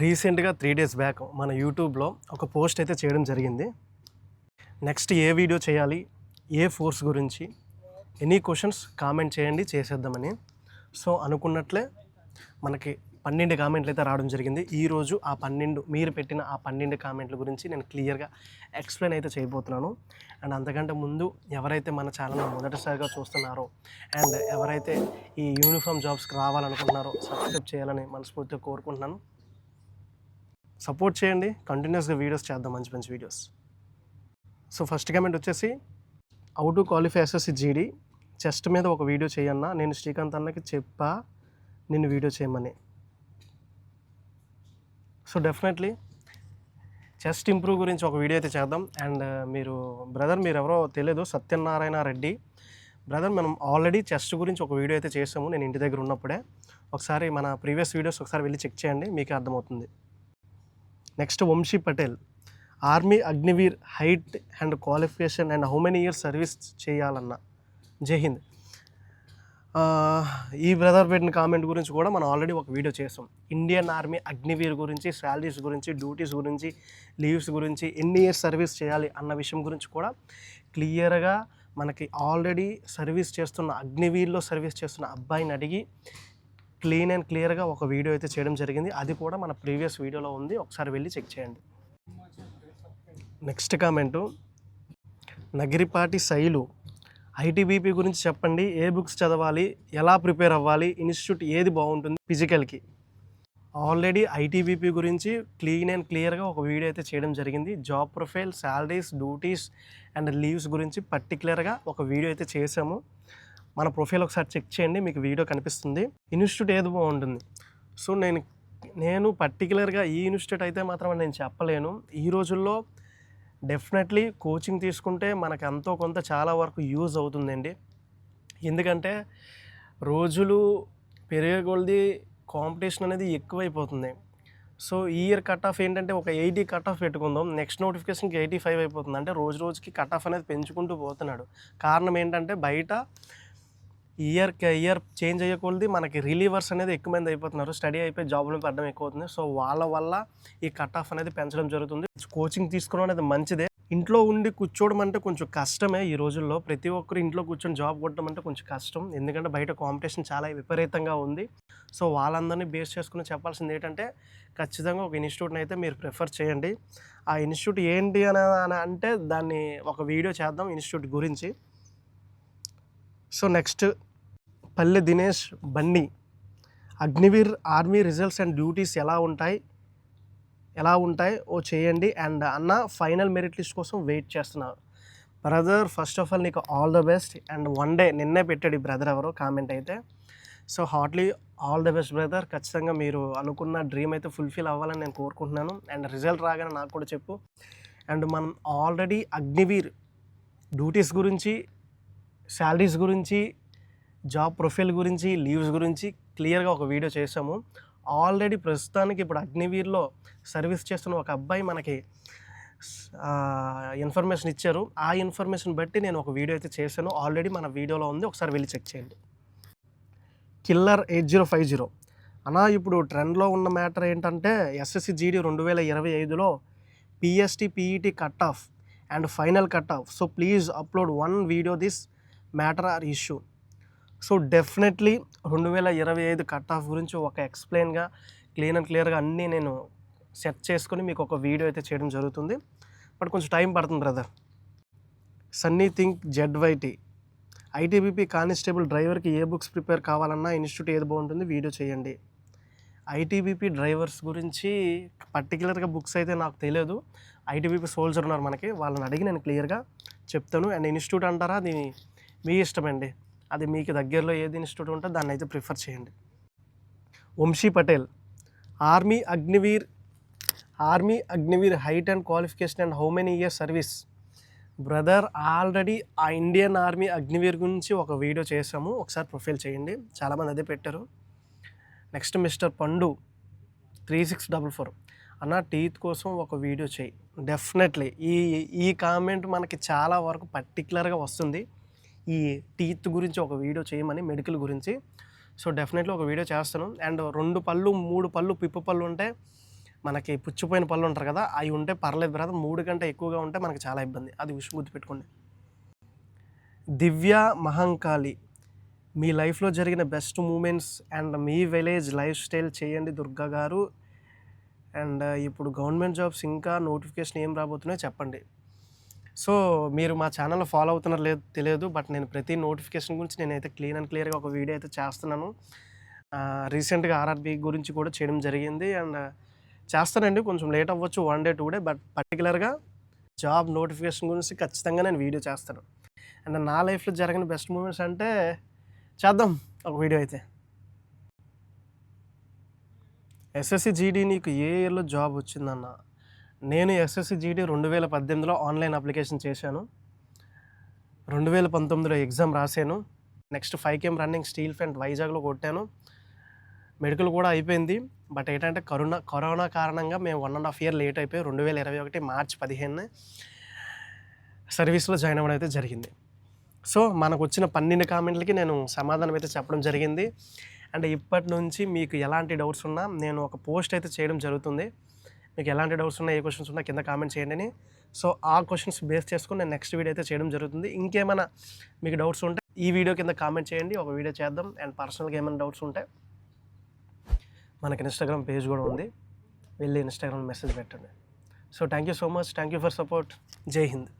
రీసెంట్గా three days back మన యూట్యూబ్లో ఒక పోస్ట్ అయితే చేయడం జరిగింది. నెక్స్ట్ ఏ వీడియో చేయాలి ఏ ఫోర్స్ గురించి ఎనీ క్వశ్చన్స్ కామెంట్ చేయండి చేసేద్దామని. సో అనుకున్నట్లే మనకి పన్నెండు కామెంట్లు అయితే రావడం జరిగింది. ఈరోజు ఆ పన్నెండు మీరు పెట్టిన ఆ పన్నెండు కామెంట్ల గురించి నేను క్లియర్గా ఎక్స్ప్లెయిన్ అయితే చేయబోతున్నాను. అండ్ అంతకంటే ముందు ఎవరైతే మన ఛానల్ మొదటిసారిగా చూస్తున్నారో అండ్ ఎవరైతే ఈ యూనిఫామ్ జాబ్స్కి రావాలనుకుంటున్నారో సబ్స్క్రైబ్ చేయాలని మనస్ఫూర్తిగా కోరుకుంటున్నాను. సపోర్ట్ చేయండి. కంటిన్యూస్గా వీడియోస్ చేద్దాం. మంచి మంచి వీడియోస్. సో ఫస్ట్ కామెంట్ వచ్చేసి how to qualify SSC GD chest మీద ఒక వీడియో చేయన్నా. నేను శ్రీకాంత్ అన్నకి చెప్పా నేను వీడియో చేయమని. సో డెఫినెట్లీ చెస్ట్ ఇంప్రూవ్ గురించి ఒక వీడియో అయితే చేద్దాం. అండ్ మీరు బ్రదర్ మీరు ఎవరో తెలియదు సత్యనారాయణ రెడ్డి. బ్రదర్ మనం ఆల్రెడీ చెస్ట్ గురించి ఒక వీడియో అయితే చేసాము. నేను ఇంటి దగ్గర ఉన్నప్పుడే. ఒకసారి మన ప్రీవియస్ వీడియోస్ ఒకసారి వెళ్ళి చెక్ చేయండి. మీకు అర్థమవుతుంది. Next Vamshi Patel army Agniveer height and qualification and how many years service చేయాలన్న? జై హింద్ ఈ బ్రదర్ పెట్టిన కామెంట్ గురించి కూడా మనం ఆల్రెడీ ఒక వీడియో చేసాం. ఇండియన్ ఆర్మీ అగ్నివీర్ గురించి శాలరీస్ గురించి డ్యూటీస్ గురించి లీవ్స్ గురించి ఎన్ని ఇయర్స్ సర్వీస్ చేయాలి అన్న విషయం గురించి కూడా క్లియర్గా మనకి ఆల్రెడీ సర్వీస్ చేస్తున్న అగ్నివీర్లో సర్వీస్ చేస్తున్న అబ్బాయిని అడిగి క్లీన్ అండ్ క్లియర్గా ఒక వీడియో అయితే చేయడం జరిగింది. అది కూడా మన ప్రీవియస్ వీడియోలో ఉంది. ఒకసారి వెళ్ళి చెక్ చేయండి. Next comment. Nagiripati Shailu ITBP గురించి చెప్పండి. ఏ బుక్స్ చదవాలి? ఎలా ప్రిపేర్ అవ్వాలి? ఇన్స్టిట్యూట్ ఏది బాగుంటుంది? ఫిజికల్కి. ఆల్రెడీ ఐటీబీపీ గురించి క్లీన్ అండ్ క్లియర్గా ఒక వీడియో అయితే చేయడం జరిగింది. Job profile salaries duties and leaves గురించి పర్టికులర్గా ఒక వీడియో అయితే చేసాము మన ప్రొఫైల్ ఒకసారి చెక్ చేయండి మీకు వీడియో కనిపిస్తుంది. ఇన్స్టిట్యూట్ ఏది బాగుంటుంది? సో నేను నేను పర్టికులర్గా ఈ ఇన్స్టిట్యూట్ అయితే మాత్రం నేను చెప్పలేను. ఈ రోజుల్లో డెఫినెట్లీ కోచింగ్ తీసుకుంటే మనకు ఎంతో కొంత చాలా వరకు యూజ్ అవుతుందండి. ఎందుకంటే రోజులు పెరిగే కొలది కాంపిటీషన్ అనేది ఎక్కువైపోతుంది. సో ఈ ఇయర్ కట్ ఆఫ్ ఏంటంటే ఒక ఎయిటీ కట్ ఆఫ్ పెట్టుకుందాం. నెక్స్ట్ నోటిఫికేషన్కి ఎయిటీ ఫైవ్ అయిపోతుంది. అంటే రోజు రోజుకి కట్ ఆఫ్ అనేది పెంచుకుంటూ పోతున్నాడు. కారణం ఏంటంటే బయట ఇయర్కి ఇయర్ చేంజ్ అయ్యకూడదు మనకి రిలీవర్స్ అనేది ఎక్కువ మంది అయిపోతున్నారు. స్టడీ అయిపోయి జాబ్లో పడడం ఎక్కువ అవుతుంది. సో వాళ్ళ వల్ల ఈ కట్ ఆఫ్ అనేది పెంచడం జరుగుతుంది. కోచింగ్ తీసుకోవడం అనేది మంచిదే. ఇంట్లో ఉండి కూర్చోవడం అంటే కొంచెం కష్టమే ఈ రోజుల్లో. ప్రతి ఒక్కరు ఇంట్లో కూర్చొని జాబ్ కొట్టడం అంటే కొంచెం కష్టం. ఎందుకంటే బయట కాంపిటీషన్ చాలా విపరీతంగా ఉంది. సో వాళ్ళందరినీ బేస్ చేసుకుని చెప్పాల్సింది ఏంటంటే ఖచ్చితంగా ఒక ఇన్స్టిట్యూట్ని అయితే మీరు ప్రిఫర్ చేయండి. ఆ ఇన్స్టిట్యూట్ ఏంటి అని అంటే దాన్ని ఒక వీడియో చేద్దాం ఇన్స్టిట్యూట్ గురించి. So next Palle Dinesh Bunny. Agniveer army results and duties ఎలా ఉంటాయి? ఎలా ఉంటాయి? ఓ చేయండి. అండ్ అన్న ఫైనల్ మెరిట్ లిస్ట్ కోసం వెయిట్ చేస్తున్నారు. బ్రదర్ ఫస్ట్ ఆఫ్ ఆల్ నీకు all the best. And one day నిన్నే పెట్టాడు ఈ బ్రదర్ ఎవరో కామెంట్ అయితే. So heartily all the best brother. ఖచ్చితంగా మీరు అనుకున్న డ్రీమ్ అయితే ఫుల్ఫిల్ అవ్వాలని నేను కోరుకుంటున్నాను. అండ్ రిజల్ట్ రాగానే నాకు కూడా చెప్పు. అండ్ మనం ఆల్రెడీ అగ్నివీర్ డ్యూటీస్ గురించి శాలరీస్ గురించి జాబ్ ప్రొఫైల్ గురించి లీవ్స్ గురించి క్లియర్గా ఒక వీడియో చేసాము. ఆల్రెడీ ప్రస్తుతానికి ఇప్పుడు అగ్నివీర్లో సర్వీస్ చేస్తున్న ఒక అబ్బాయి మనకి ఇన్ఫర్మేషన్ ఇచ్చారు. ఆ ఇన్ఫర్మేషన్ బట్టి నేను ఒక వీడియో అయితే చేశాను. ఆల్రెడీ మన వీడియోలో ఉంది. ఒకసారి వెళ్ళి చెక్ చేయండి. Killer eight zero five zero. అన్నా ఇప్పుడు ట్రెండ్లో ఉన్న మ్యాటర్ ఏంటంటే ఎస్ఎస్సి జీడీ రెండు వేల ఇరవై ఐదులో PST PET cut off and final cut off. So please upload one video this. Matter or issue. So definitely రెండు వేల ఇరవై ఐదు కట్ ఆఫ్ గురించి ఒక ఎక్స్ప్లెయిన్గా క్లీన్ అండ్ క్లియర్గా అన్నీ నేను సెట్ చేసుకొని మీకు ఒక వీడియో అయితే చేయడం జరుగుతుంది. బట్ కొంచెం టైం పడుతుంది brother. Sunny think Z YT. ITBP constable డ్రైవర్కి ఏ బుక్స్ ప్రిపేర్ కావాలన్నా ఇన్స్టిట్యూట్ ఏది బాగుంటుంది వీడియో చేయండి. ఐటీబీపీ డ్రైవర్స్ గురించి పర్టికులర్గా బుక్స్ అయితే నాకు తెలియదు. ఐటీబీపీ సోల్జర్ ఉన్నారు మనకి. వాళ్ళని అడిగి నేను క్లియర్గా చెప్తాను. అండ్ ఇన్స్టిట్యూట్ అంటారా? అది మీ ఇష్టమండి. అది మీకు దగ్గరలో ఏది ఇన్స్టిట్యూట్ ఉంటే దాన్ని అయితే ప్రిఫర్ చేయండి. Vamshi Patel army Agniveer army Agniveer height and qualification and how many years service. Brother already ఆ ఇండియన్ ఆర్మీ అగ్నివీర్ గురించి ఒక వీడియో చేసాము ఒకసారి ప్రొఫైల్ చేయండి. చాలామంది అదే పెట్టారు. Next mister Pandu three six double four. అన్న టీత్ కోసం ఒక వీడియో చేయి. డెఫినెట్లీ ఈ ఈ కామెంట్ మనకి చాలా వరకు పర్టికులర్గా వస్తుంది. ఈ టీత్ గురించి ఒక వీడియో చేయమని మెడికల్ గురించి. సో డెఫినెట్లీ ఒక వీడియో చేస్తాను. అండ్ రెండు పళ్ళు మూడు పళ్ళు పిప్పు పళ్ళు ఉంటే మనకి పుచ్చిపోయిన పళ్ళు ఉంటారు కదా అవి ఉంటే పర్లేదు బ్రదర్. మూడు కంటే ఎక్కువగా ఉంటే మనకి చాలా ఇబ్బంది. అది విషయం గుర్తుపెట్టుకోండి దివ్య మహంకాళి మీ లైఫ్లో జరిగిన బెస్ట్ మూమెంట్స్ అండ్ మీ విలేజ్ లైఫ్ స్టైల్ చేయండి దుర్గా గారు. అండ్ ఇప్పుడు గవర్నమెంట్ జాబ్స్ ఇంకా నోటిఫికేషన్ ఏం రాబోతున్నాయో చెప్పండి. సో మీరు మా ఛానల్ ఫాలో అవుతున్నారో లేదు తెలియదు బట్ నేను ప్రతి నోటిఫికేషన్ గురించి నేనైతే క్లీన్ అండ్ క్లియర్గా ఒక వీడియో అయితే చేస్తున్నాను. రీసెంట్గా ఆర్ఆర్బి గురించి కూడా చేయడం జరిగింది. అండ్ చేస్తానండి కొంచెం లేట్ అవ్వచ్చు one day two day but పర్టికులర్గా జాబ్ నోటిఫికేషన్ గురించి ఖచ్చితంగా నేను వీడియో చేస్తాను. అండ్ నా లైఫ్లో జరిగిన బెస్ట్ మూమెంట్స్ అంటే చేద్దాం ఒక వీడియో అయితే. ఎస్ఎస్సి జీడీ నీకు ఏ ఇయర్లో జాబ్ వచ్చిందన్న? నేను ఎస్ఎస్సి జీడీ రెండు వేల పద్దెనిమిదిలో ఆన్లైన్ అప్లికేషన్ చేశాను. రెండు వేల పంతొమ్మిదిలో ఎగ్జామ్ రాశాను. Next five K M running steel plant వైజాగ్లో కొట్టాను. మెడికల్ కూడా అయిపోయింది. బట్ ఏంటంటే కరోనా కరోనా కారణంగా మేము one and half year late అయిపోయి రెండు వేల ఇరవై ఒకటి మార్చ్ పదిహేను సర్వీస్లో జాయిన్ అవ్వడం అయితే జరిగింది. సో మనకు వచ్చిన పన్నెండు కామెంట్లకి నేను సమాధానం అయితే చెప్పడం జరిగింది. అండ్ ఇప్పటి నుంచి మీకు ఎలాంటి డౌట్స్ ఉన్నా నేను ఒక పోస్ట్ అయితే చేయడం జరుగుతుంది. మీకు ఎలాంటి డౌట్స్ ఉన్నా ఏ క్వశ్చన్స్ ఉన్నా కింద కామెంట్ చేయండి అని. సో ఆ క్వశ్చన్స్ బేస్ చేసుకుని నేను నెక్స్ట్ వీడియో అయితే చేయడం జరుగుతుంది. ఇంకేమైనా మీకు డౌట్స్ ఉంటే ఈ వీడియో కింద కామెంట్ చేయండి. ఒక వీడియో చేద్దాం. అండ్ పర్సనల్గా ఏమైనా డౌట్స్ ఉంటే మనకి ఇన్స్టాగ్రామ్ పేజ్ కూడా ఉంది. వెళ్ళి ఇన్స్టాగ్రామ్ మెసేజ్ పెట్టండి. So thank you so much thank you for support Jai Hind